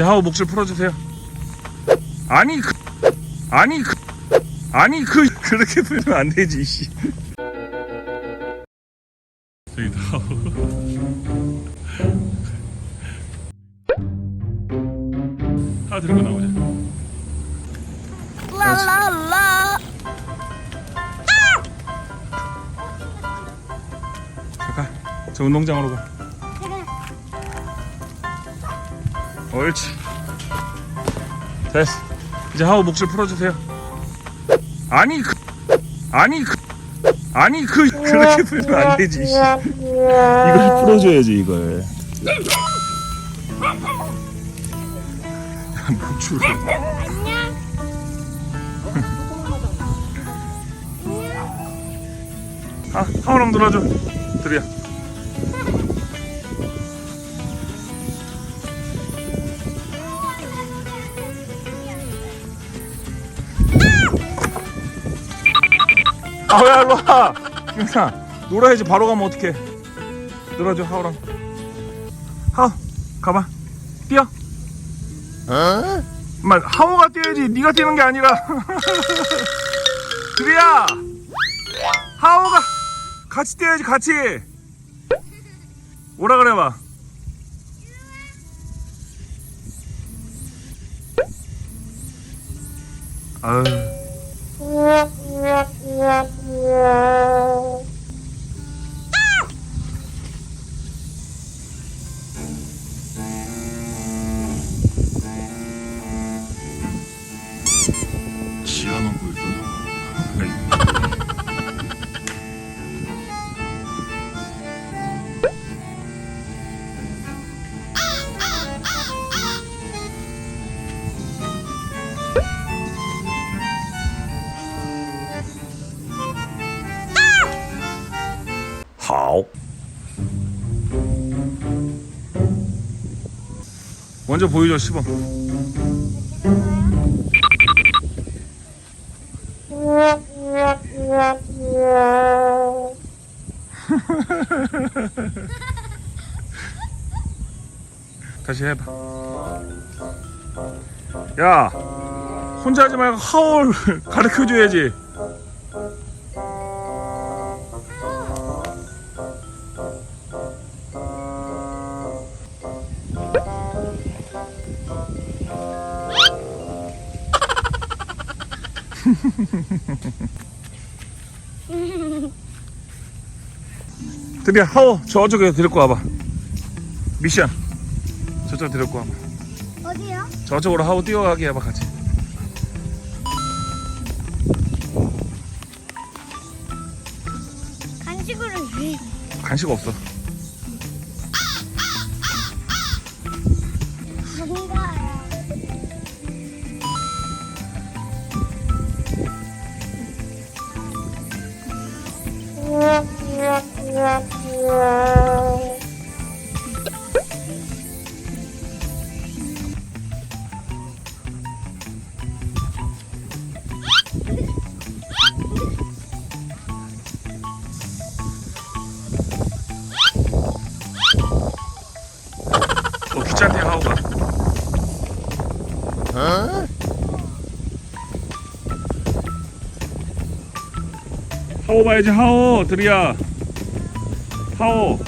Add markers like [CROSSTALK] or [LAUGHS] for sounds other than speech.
이제 하우 목줄 풀어주세요. 아니 그 아니 그 아니 그 [LAUGHS] 그렇게 풀면 안 되지 씨. 저기 하우. 하우 들고 나오자. 라라라. 잠깐 저 운동장으로 가. 옳지. 됐어. 이제 하우 목줄 풀어주세요. 아니 그 아니 그 아니 그 그렇게 풀면 안 되지. 씨. 이걸 풀어줘야지 이걸. 목줄. 안녕. 아 하우랑 놀아줘. 들이 야. 아야 일로 와. 김사 놀아야지 바로 가면 어떡해. 놀아줘 하우랑. 하우 가봐. 뛰어. 어? 만 하우가 뛰어야지 네가 뛰는 게 아니라. 들이야. 하우가 같이 뛰어야지 같이. 오라 그래봐. 아유. 하오. 먼저 보여줘 시범. 다시 해봐. 야, 혼자 하지 말고 하울 [LAUGHS] 가르쳐 줘야지. [LAUGHS] 드디어 하우 저쪽에 데리고 와봐. 미션. 저쪽 데리고 와봐. 어디요? 저쪽으로 하고 뛰어가게 해봐 같이 간식으로 왜? 간식 없어 하우 봐야지. 하우 드리야 하우